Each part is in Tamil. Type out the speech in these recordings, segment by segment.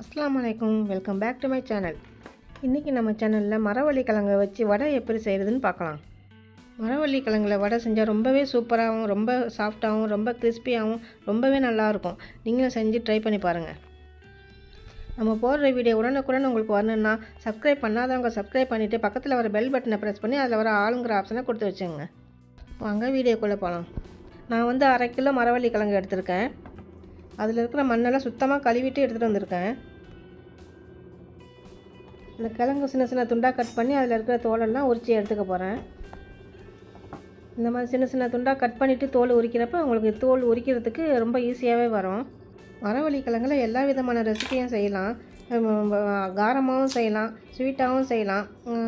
அஸ்லாம் வலைக்கம் welcome back to my channel இன்றைக்கி நம்ம சேனலில் மரவள்ளி கிழங்கை வச்சு வடை எப்படி செய்கிறதுன்னு பார்க்கலாம். மரவள்ளி கிழங்குல வடை செஞ்சால் ரொம்பவே சூப்பராகவும் ரொம்ப சாஃப்டாகவும் ரொம்ப கிறிஸ்பியாகவும் ரொம்பவே நல்லாயிருக்கும். நீங்களும் செஞ்சு ட்ரை பண்ணி பாருங்கள் நம்ம போடுற வீடியோ உடனுக்குடன் உங்களுக்கு வரணும்னா சப்ஸ்கிரைப் பண்ணாதவங்க சப்ஸ்கிரைப் பண்ணிவிட்டு பக்கத்தில் வர பெல் பட்டனை ப்ரெஸ் பண்ணி அதில் வர ஆளுங்கிற ஆப்ஷனை கொடுத்து வச்சுங்க வாங்க வீடியோக்குள்ளே போகலாம் நான் வந்து அரை கிலோ மரவள்ளி கிழங்கு எடுத்திருக்கேன். அதில் இருக்கிற மண்ணெல்லாம் சுத்தமாக கழுவிட்டு எடுத்துகிட்டு வந்திருக்கேன். அந்த கிழங்கு சின்ன சின்ன துண்டாக கட் பண்ணி அதில் இருக்கிற தோலெல்லாம் உரித்து எடுத்துக்க போகிறேன் இந்த மாதிரி சின்ன சின்ன துண்டாக கட் பண்ணிவிட்டு தோல் உரிக்கிறப்ப உங்களுக்கு தோல் உரிக்கிறதுக்கு ரொம்ப ஈஸியாகவே வரும். மரவள்ளி கிழங்குல எல்லா விதமான ரெசிபியும் செய்யலாம். காரமாகவும் செய்யலாம் ஸ்வீட்டாகவும் செய்யலாம்.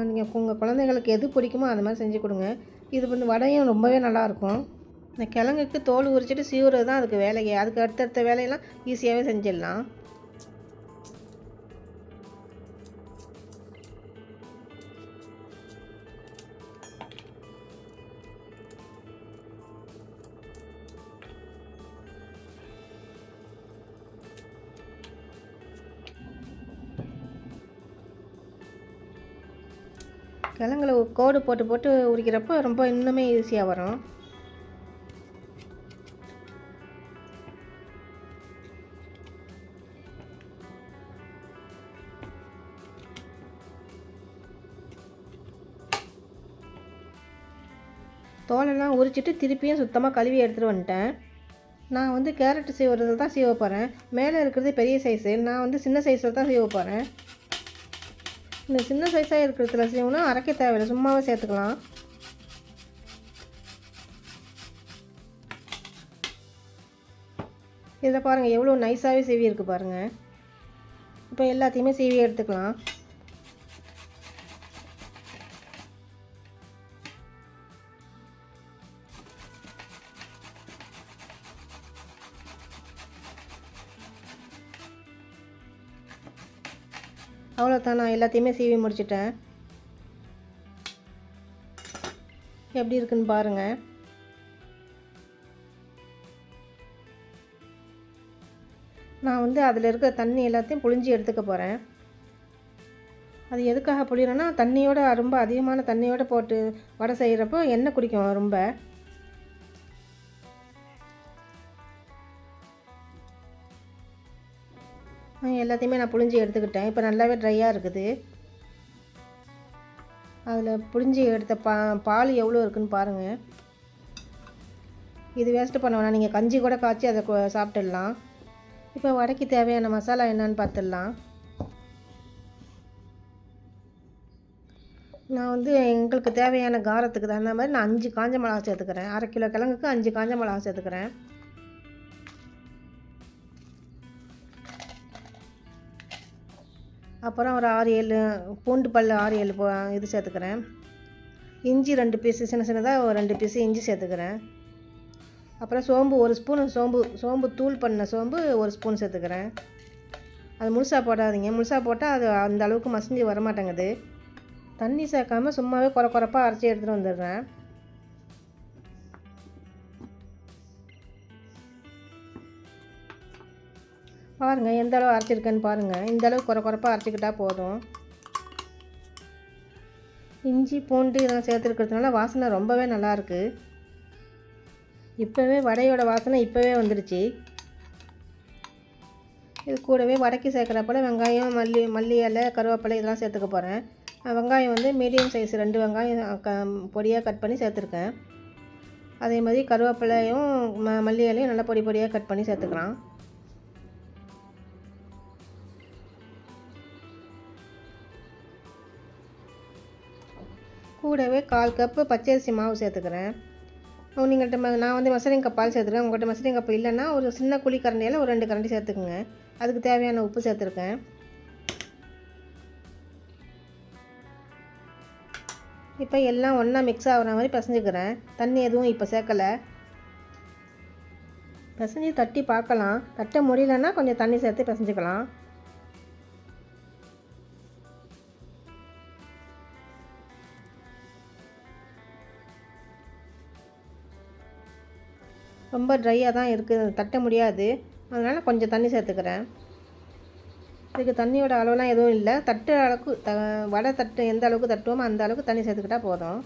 நீங்கள் உங்கள் குழந்தைங்களுக்கு எது பிடிக்குமோ அது மாதிரி செஞ்சு கொடுங்க. இது வந்து வடையும் ரொம்பவே நல்லாயிருக்கும் இந்த கிழங்குக்கு தோல் உரிச்சிட்டு சீவுறது தான் அதுக்கு வேலையே. அதுக்கு அடுத்தடுத்த வேலையெல்லாம் ஈஸியாகவே செஞ்சிடலாம். கிழங்குல கோடு போட்டு போட்டு உரிக்கிறப்போ ரொம்ப இன்னுமே ஈஸியாக வரும். தோலெல்லாம் உரிச்சிட்டு திருப்பியும் சுத்தமாக கழுவி எடுத்துகிட்டு வந்துட்டேன். நான் வந்து கேரட் செய்வதில் தான் சீவ போகிறேன் மேலே இருக்கிறது பெரிய சைஸு நான் வந்து சின்ன சைஸில் தான் சீவ போகிறேன் இந்த சின்ன சைஸாக இருக்கிறதுல சீவுனா அரைக்க தேவையில்லை. சும்மாவே சேர்த்துக்கலாம். இதில் பாருங்கள் எவ்வளோ நைஸாகவே சீவி இருக்குது பாருங்கள் இப்போ எல்லாத்தையுமே சீவி எடுத்துக்கலாம். அவ்வளோதான் நான் எல்லாத்தையுமே சீவி முடிச்சிட்டேன். எப்படி இருக்குன்னு பாருங்கள் நான் வந்து அதில் இருக்கிற தண்ணி எல்லாத்தையும் புழிஞ்சு எடுத்துக்க போகிறேன் அது எதுக்காக புளியறேன்னா தண்ணியோட ரொம்ப அதிகமான தண்ணியோட போட்டு வடை செய்கிறப்போ எண்ணெய் குடிக்கும் ரொம்ப. எல்லாத்தையுமே நான் புழிஞ்சி எடுத்துக்கிட்டேன். இப்போ நல்லாவே ட்ரையாக இருக்குது. அதில் புழிஞ்சு எடுத்த பா பால் எவ்வளோ இருக்குதுன்னு பாருங்கள் இது வேஸ்ட்டு பண்ண வேணாம். நீங்கள் கஞ்சி கூட காய்ச்சி அதை சாப்பிட்டுடலாம். இப்போ வடைக்கு தேவையான மசாலா என்னன்னு பார்த்துடலாம். நான் வந்து எங்களுக்கு தேவையான காரத்துக்கு தகுந்த மாதிரி நான் அஞ்சு காஞ்ச மிளகா சேர்த்துக்கிறேன். அரை கிலோ கிழங்குக்கு அஞ்சு காஞ்ச மிளகா சேர்த்துக்கிறேன். அப்புறம் ஒரு ஆறு ஏழு பூண்டு பல் ஆறு ஏழு போ- இது சேர்த்துக்கிறேன். இஞ்சி ரெண்டு பீஸு சின்ன சின்னதாக ஒரு ரெண்டு பீஸு இஞ்சி சேர்த்துக்கிறேன். அப்புறம் சோம்பு ஒரு ஸ்பூன் சோம்பு சோம்பு தூள் பண்ண சோம்பு ஒரு ஸ்பூன் சேர்த்துக்கிறேன். அது முழுசாக போடாதீங்க. முழுசாக போட்டால் அது அந்த அளவுக்கு மசிஞ்சு வரமாட்டேங்குது. தண்ணி சேர்க்காம சும்மாவே குறை குறைப்பாக அரைச்சி எடுத்துகிட்டு வந்துடுறேன். பாருங்கள் எந்த அளவு அரைச்சிருக்கேன்னு பாருங்கள் இந்த அளவு குறை குறைப்பாக அரைச்சிக்கிட்டால் போதும். இஞ்சி பூண்டு இதெல்லாம் சேர்த்துருக்கிறதுனால வாசனை ரொம்பவே நல்லாயிருக்கு. இப்போவே வடையோட வாசனை இப்போவே வந்துடுச்சு இது கூடவே வடைக்கு சேர்க்குறப்பல வெங்காயம் மல்லி மல்லி இலை கருவேப்பிலை இதெல்லாம் சேர்த்துக்க போகிறேன் வெங்காயம் வந்து மீடியம் சைஸ் ரெண்டு வெங்காயம் க பொடியாக கட் பண்ணி சேர்த்துருக்கேன். அதே மாதிரி கருவேப்பிலையும் ம மல்லி இலையும் நல்லா பொடி பொடியாக கட் பண்ணி சேர்த்துக்கலாம். கூடவே கால் கப்பு பச்சரிசி மாவு சேர்த்துக்கிறேன். நீங்கள்கிட்ட நான் வந்து மசரிங்க பால் சேர்த்துருக்கேன் உங்கள்கிட்ட மசரிங்க கப்பு இல்லைன்னா ஒரு சின்ன குழி கரண்டியால் ஒரு ரெண்டு கரண்டி சேர்த்துக்குங்க. அதுக்கு தேவையான உப்பு சேர்த்துருக்கேன். இப்போ எல்லாம் ஒன்றா மிக்ஸ் ஆகுற மாதிரி பிசைஞ்சுக்கிறேன். தண்ணி எதுவும் இப்போ சேர்க்கலை. பிசைஞ்சு தட்டி பார்க்கலாம். தட்ட முடியலன்னா கொஞ்சம் தண்ணி சேர்த்து பிசைஞ்சுக்கலாம். ரொம்ப ட்ரையாக தான் இருக்குது தட்ட முடியாது. அதனால் கொஞ்சம் தண்ணி சேர்த்துக்கிறேன். இதுக்கு தண்ணியோட அளவுலாம் எதுவும் இல்லை. தட்டு அளவுக்கு த வடை தட்டு எந்த அளவுக்கு தட்டுவோமோ அந்த அளவுக்கு தண்ணி சேர்த்துக்கிட்டா போதும்.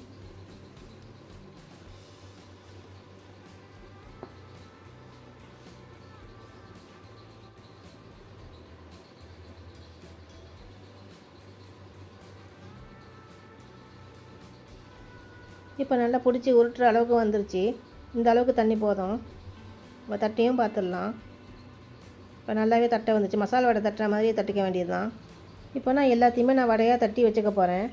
இப்போ நல்லா பிடிச்சி உருட்டுற அளவுக்கு வந்துருச்சு. இந்த அளவுக்கு தண்ணி போதும். இப்போ தட்டையும் பார்த்துடலாம். இப்போ நல்லாவே தட்டை வந்துச்சு. மசாலா வடை தட்டுற மாதிரியே தட்டிக்க வேண்டியது தான் இப்போ நான் எல்லாத்தையுமே நான் வடையாக தட்டி வச்சுக்க போகிறேன்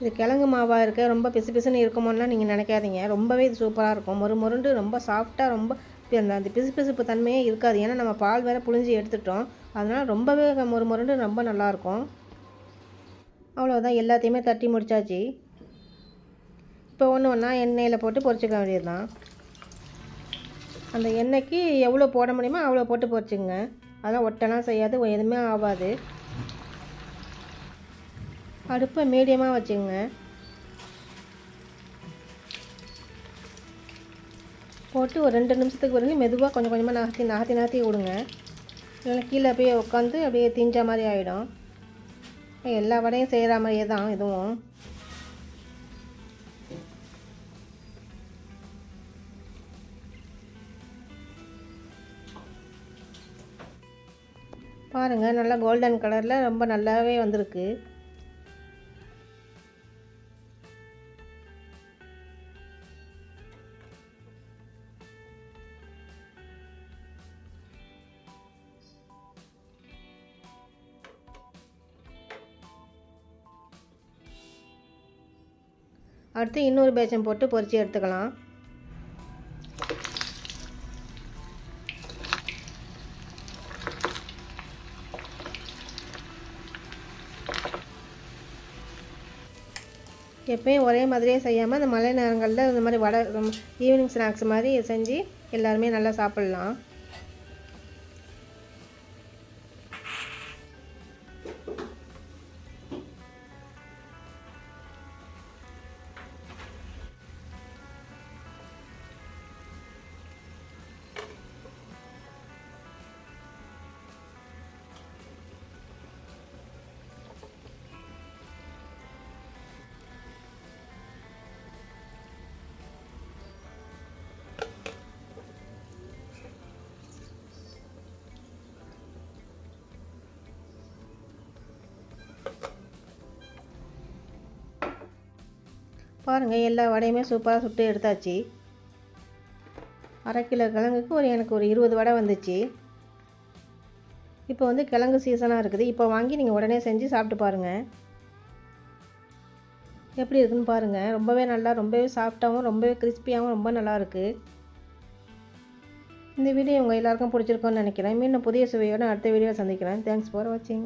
இது கிழங்கு மாவாக இருக்க. ரொம்ப பிசு பிசுன்னு இருக்குமோலாம் நீங்கள் நினைக்காதீங்க. ரொம்பவே இது சூப்பராக இருக்கும். ஒரு முருண்டு ரொம்ப சாஃப்டாக ரொம்ப அந்த அந்த பிசு பிசுப்பு தன்மையே இருக்காது. ஏன்னா நம்ம பால் வேறு புழிஞ்சு எடுத்துட்டோம். அதனால் ரொம்பவே ஒரு முருண்டு ரொம்ப நல்லாயிருக்கும் அவ்வளோதான் எல்லாத்தையுமே தட்டி முடிச்சாச்சு. இப்போ ஒன்று ஒன்றா எண்ணெயில் போட்டு பொரிச்சிக்க வேண்டியது தான் அந்த எண்ணெய்க்கு எவ்வளோ போட முடியுமோ அவ்வளோ போட்டு பொரிச்சுங்க அதெல்லாம் ஒட்டெல்லாம் செய்யாது. எதுவுமே ஆகாது அடுப்பை மீடியமாக வச்சுக்கோங்க. போட்டு ஒரு ரெண்டு நிமிஷத்துக்கு பிறகு மெதுவாக கொஞ்சம் கொஞ்சமாக நகர்த்தி நகர்த்தி நகர்த்தி விடுங்க. இல்லைன்னா கீழே போய் உட்காந்து அப்படியே தீஞ்ச மாதிரி ஆகிடும் எல்லா வடையும் செய்கிற மாதிரியே தான் இதுவும். பாருங்கள் நல்லா கோல்டன் கலரில் ரொம்ப நல்லாவே வந்திருக்கு. அடுத்து இன்னொரு பேச்சம் போட்டு பொறிச்சு எடுத்துக்கலாம். எப்பயும் ஒரே மாதிரியே செய்யாமல் இந்த மழை நேரங்களில் இந்த மாதிரி வடை ஈவினிங் ஸ்நாக்ஸ் மாதிரி செஞ்சு எல்லாருமே நல்லா சாப்பிட்லாம். பாருங்கள் எல்லா வடையுமே சூப்பராக சுட்டு எடுத்தாச்சு. அரை கிலோ கிழங்குக்கு ஒரு எனக்கு ஒரு இருபது வடை வந்துச்சு. இப்போ வந்து கிழங்கு சீசனாக இருக்குது. இப்போ வாங்கி நீங்கள் உடனே செஞ்சு சாப்பிட்டு பாருங்கள் எப்படி இருக்குதுன்னு பாருங்கள் ரொம்பவே நல்லா ரொம்பவே சாஃப்டாகவும் ரொம்பவே கிறிஸ்பியாகவும் ரொம்ப நல்லா இருக்குது இந்த வீடியோ உங்கள் எல்லாருக்கும் பிடிச்சிருக்கோன்னு நினைக்கிறேன். மீண்டும் புதிய சுவையோடு அடுத்த வீடியோ சந்திக்கிறேன். தேங்க்ஸ் ஃபார் வாட்சிங்